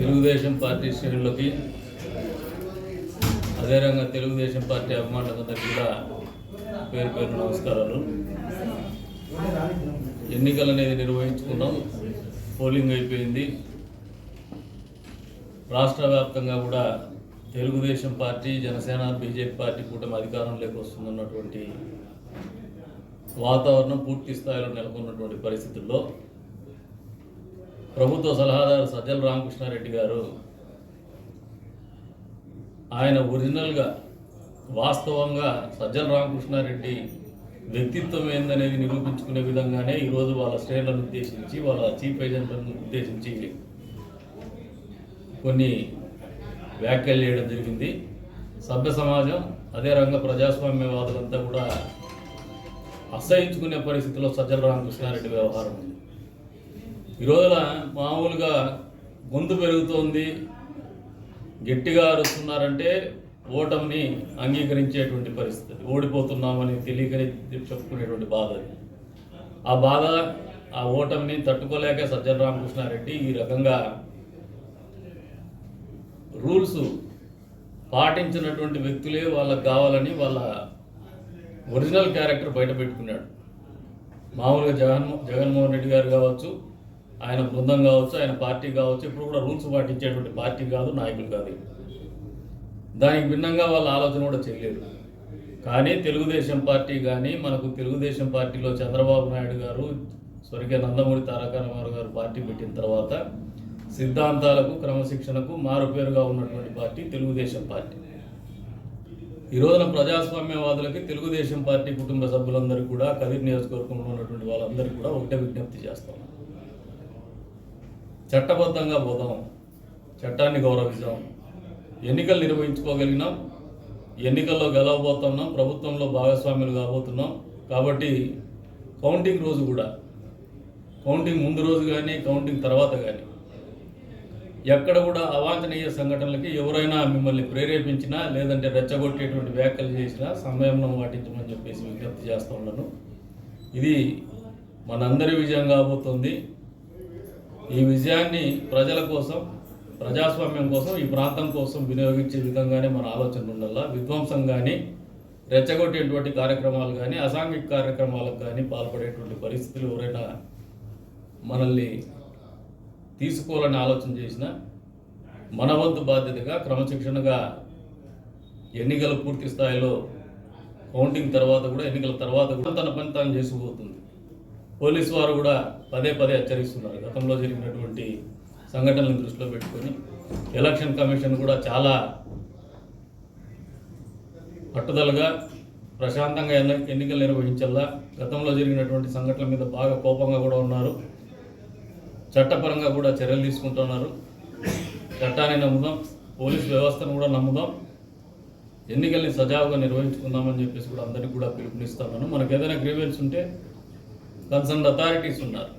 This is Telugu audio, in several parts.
తెలుగుదేశం పార్టీ శ్రేణులకి అదేవిధంగా తెలుగుదేశం పార్టీ అభిమానులందరికీ కూడా పేరు పేరు నమస్కారాలు. ఎన్నికలు అనేది నిర్వహించుకున్నాం పోలింగ్ అయిపోయింది. రాష్ట్ర వ్యాప్తంగా కూడా Telugu Desam party Janasena BJP party కూటమి అధికారంలోకి వస్తుందన్నటువంటి వాతావరణం పూర్తి స్థాయిలో నెలకొన్నటువంటి పరిస్థితుల్లో ప్రభుత్వ సలహాదారు సజ్జల రామకృష్ణారెడ్డి గారు ఆయన ఒరిజినల్గా వాస్తవంగా సజ్జల రామకృష్ణారెడ్డి వ్యక్తిత్వం ఏందనేది నిరూపించుకునే విధంగానే ఈరోజు వాళ్ళ శ్రేణులను ఉద్దేశించి వాళ్ళ చీఫ్ ఏజెంట్లను ఉద్దేశించి కొన్ని వ్యాఖ్యలు చేయడం జరిగింది. సభ్య సమాజం అదే రంగ ప్రజాస్వామ్యవాదులంతా కూడా అసహించుకునే పరిస్థితిలో సజ్జల రామకృష్ణారెడ్డి వ్యవహారం ఉంది. ఈ మామూలుగా గొంతు పెరుగుతోంది. గట్టిగా అరుస్తున్నారంటే ఓటమిని అంగీకరించేటువంటి పరిస్థితి. ఓడిపోతున్నామని తెలియకని చెప్పుకునేటువంటి బాధ అది. ఆ బాధ ఆ ఓటమిని తట్టుకోలేక సజ్జన రామకృష్ణారెడ్డి ఈ రకంగా రూల్స్ పాటించినటువంటి వ్యక్తులే వాళ్ళకి కావాలని వాళ్ళ ఒరిజినల్ క్యారెక్టర్ బయట పెట్టుకున్నాడు. మామూలుగా జగన్ జగన్మోహన్ రెడ్డి గారు కావచ్చు ఆయన బృందం కావచ్చు ఆయన పార్టీ కావచ్చు ఇప్పుడు కూడా రూల్స్ పాటించేటువంటి పార్టీ కాదు నాయకులు కాదు. దానికి భిన్నంగా వాళ్ళ ఆలోచన కూడా చేయలేదు. కానీ తెలుగుదేశం పార్టీ కానీ మనకు తెలుగుదేశం పార్టీలో చంద్రబాబు నాయుడు గారు స్వర్గీయ నందమూరి తారక రామారావు గారు పార్టీ పెట్టిన తర్వాత సిద్ధాంతాలకు క్రమశిక్షణకు మారుపేరుగా ఉన్నటువంటి పార్టీ తెలుగుదేశం పార్టీ. ఈ రోజున ప్రజాస్వామ్యవాదులకి తెలుగుదేశం పార్టీ కుటుంబ సభ్యులందరికీ కూడా కదిరి నియోజకవర్గంలో ఉన్నటువంటి వాళ్ళందరికీ కూడా ఒకటే విజ్ఞప్తి చేస్తాం చట్టబద్ధంగా పోదాం చట్టాన్ని గౌరవిద్దాం ఎన్నికలు నిర్వహించుకోగలిగినాం ఎన్నికల్లో గెలవబోతున్నాం ప్రభుత్వంలో భాగస్వాములు కాబోతున్నాం. కాబట్టి కౌంటింగ్ రోజు కూడా కౌంటింగ్ ముందు రోజు కానీ కౌంటింగ్ తర్వాత కానీ ఎక్కడ కూడా అవాంఛనీయ సంఘటనలకి ఎవరైనా మిమ్మల్ని ప్రేరేపించినా లేదంటే రెచ్చగొట్టేటువంటి వ్యాఖ్యలు చేసినా సంయమనం పాటించమని చెప్పేసి విజ్ఞప్తి చేస్తూ ఉన్నాను. ఇది మనందరి విజయం కాబోతుంది. ఈ విజయాన్ని ప్రజల కోసం ప్రజాస్వామ్యం కోసం ఈ ప్రాంతం కోసం వినియోగించే విధంగానే మన ఆలోచన ఉండాలా? విధ్వంసం కానీ రెచ్చగొట్టేటువంటి కార్యక్రమాలు కానీ అసాంఘిక కార్యక్రమాలకు కానీ పాల్పడేటువంటి పరిస్థితులు ఎవరైనా మనల్ని తీసుకోవాలని ఆలోచన చేసిన మన వంతు బాధ్యతగా క్రమశిక్షణగా ఎన్నికలు పూర్తి స్థాయిలో కౌంటింగ్ తర్వాత కూడా ఎన్నికల తర్వాత కూడా తన పని తాను చేసుకుపోతుంది. పోలీసు వారు కూడా పదే పదే హెచ్చరిస్తున్నారు. గతంలో జరిగినటువంటి సంఘటనలను దృష్టిలో పెట్టుకొని ఎలక్షన్ కమిషన్ కూడా చాలా పట్టుదలగా ప్రశాంతంగా ఎన్ని- ఎన్నికలు నిర్వహించల్లా గతంలో జరిగినటువంటి సంఘటనల మీద బాగా కోపంగా కూడా ఉన్నారు. చట్టపరంగా కూడా చర్యలు తీసుకుంటున్నారు చట్టాన్ని నమ్ముదాం పోలీస్ వ్యవస్థను కూడా నమ్ముదాం. ఎన్నికల్ని సజావుగా నిర్వహించుకుందామని చెప్పేసి కూడా అందరికీ కూడా పిలుపునిస్తున్నాను మనకు ఏదైనా గ్రీవెన్స్ ఉంటే కన్సర్న్ అథారిటీస్ ఉన్నారు.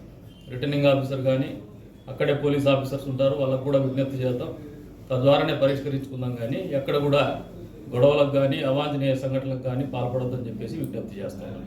రిటర్నింగ్ ఆఫీసర్ కానీ అక్కడే పోలీస్ ఆఫీసర్స్ ఉంటారు వాళ్ళకు కూడా విజ్ఞప్తి చేద్దాం. తద్వారానే పరిష్కరించుకుందాం కానీ ఎక్కడ కూడా గొడవలకు కానీ అవాంఛనీయ సంఘటనలకు కానీ పాల్పడొద్దని చెప్పేసి విజ్ఞప్తి చేస్తాను.